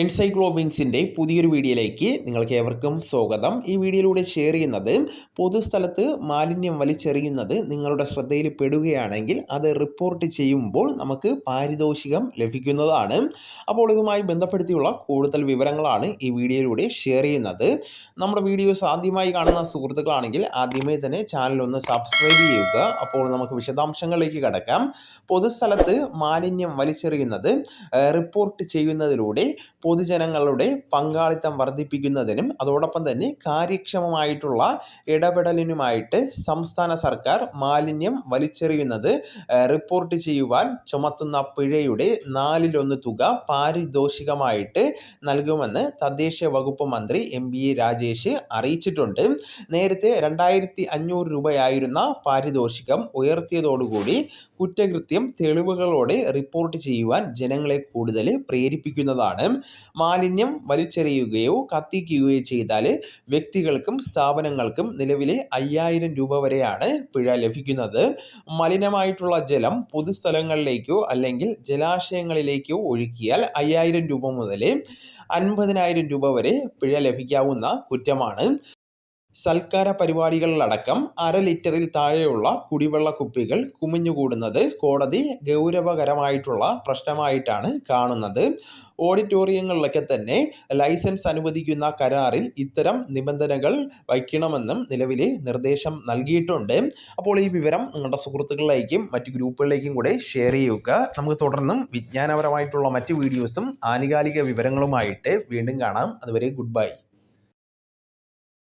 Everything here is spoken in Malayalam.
എൻസൈക്ലോവിങ്സിന്റെ പുതിയൊരു വീഡിയോയിലേക്ക് നിങ്ങൾക്ക് ഏവർക്കും സ്വാഗതം. ഈ വീഡിയോയിലൂടെ ഷെയർ ചെയ്യുന്നത് പൊതുസ്ഥലത്ത് മാലിന്യം വലിച്ചെറിയുന്നത് നിങ്ങളുടെ ശ്രദ്ധയിൽ പെടുകയാണെങ്കിൽ അത് റിപ്പോർട്ട് ചെയ്യുമ്പോൾ നമുക്ക് പാരിതോഷികം ലഭിക്കുന്നതാണ്. അപ്പോൾ ഇതുമായി ബന്ധപ്പെടുത്തിയുള്ള കൂടുതൽ വിവരങ്ങളാണ് ഈ വീഡിയോയിലൂടെ ഷെയർ ചെയ്യുന്നത്. നമ്മുടെ വീഡിയോസ് ആദ്യമായി കാണുന്ന സുഹൃത്തുക്കളാണെങ്കിൽ ആദ്യമേ തന്നെ ചാനൽ ഒന്ന് സബ്സ്ക്രൈബ് ചെയ്യുക. അപ്പോൾ നമുക്ക് വിശദാംശങ്ങളിലേക്ക് കടക്കാം. പൊതുസ്ഥലത്ത് മാലിന്യം വലിച്ചെറിയുന്നത് റിപ്പോർട്ട് ചെയ്യുന്നതിലൂടെ പൊതുജനങ്ങളുടെ പങ്കാളിത്തം വർദ്ധിപ്പിക്കുന്നതിനും അതോടൊപ്പം തന്നെ കാര്യക്ഷമമായിട്ടുള്ള ഇടപെടലിനുമായിട്ട് സംസ്ഥാന സർക്കാർ മാലിന്യം വലിച്ചെറിയുന്നത് റിപ്പോർട്ട് ചെയ്യുവാൻ ചുമത്തുന്ന പിഴയുടെ നാലിലൊന്ന് തുക പാരിതോഷികമായിട്ട് നൽകുമെന്ന് തദ്ദേശ വകുപ്പ് മന്ത്രി എം ബി രാജേഷ് അറിയിച്ചിട്ടുണ്ട്. നേരത്തെ രണ്ടായിരത്തി അഞ്ഞൂറ് രൂപയായിരുന്ന പാരിതോഷികം ഉയർത്തിയതോടുകൂടി കുറ്റകൃത്യം തെളിവുകളോടെ റിപ്പോർട്ട് ചെയ്യുവാൻ ജനങ്ങളെ കൂടുതൽ പ്രേരിപ്പിക്കുന്നതാണ്. മാലിന്യം വലിച്ചെറിയുകയോ കത്തിക്കുകയോ ചെയ്താൽ വ്യക്തികൾക്കും സ്ഥാപനങ്ങൾക്കും നിലവിലെ അയ്യായിരം രൂപ വരെയാണ് പിഴ ലഭിക്കുന്നത്. മലിനമായിട്ടുള്ള ജലം പൊതുസ്ഥലങ്ങളിലേക്കോ അല്ലെങ്കിൽ ജലാശയങ്ങളിലേക്കോ ഒഴുക്കിയാൽ അയ്യായിരം രൂപ മുതൽ അൻപതിനായിരം രൂപ വരെ പിഴ ലഭിക്കാവുന്ന കുറ്റമാണ്. സൽക്കാര പരിപാടികളിലടക്കം അര ലിറ്ററിൽ താഴെയുള്ള കുടിവെള്ള കുപ്പികൾ കുമിഞ്ഞുകൂടുന്നത് കോടതി ഗൗരവകരമായിട്ടുള്ള പ്രശ്നമായിട്ടാണ് കാണുന്നത്. ഓഡിറ്റോറിയങ്ങളിലൊക്കെ തന്നെ ലൈസൻസ് അനുവദിക്കുന്ന കരാറിൽ ഇത്തരം നിബന്ധനകൾ വയ്ക്കണമെന്നും നിലവിലെ നിർദ്ദേശം നൽകിയിട്ടുണ്ട്. അപ്പോൾ ഈ വിവരം നിങ്ങളുടെ സുഹൃത്തുക്കളിലേക്കും മറ്റ് ഗ്രൂപ്പുകളിലേക്കും കൂടെ ഷെയർ ചെയ്യുക. നമുക്ക് തുടർന്നും വിജ്ഞാനപരമായിട്ടുള്ള മറ്റ് വീഡിയോസും ആനുകാലിക വിവരങ്ങളുമായിട്ട് വീണ്ടും കാണാം. അതുവരെ ഗുഡ് ബൈ.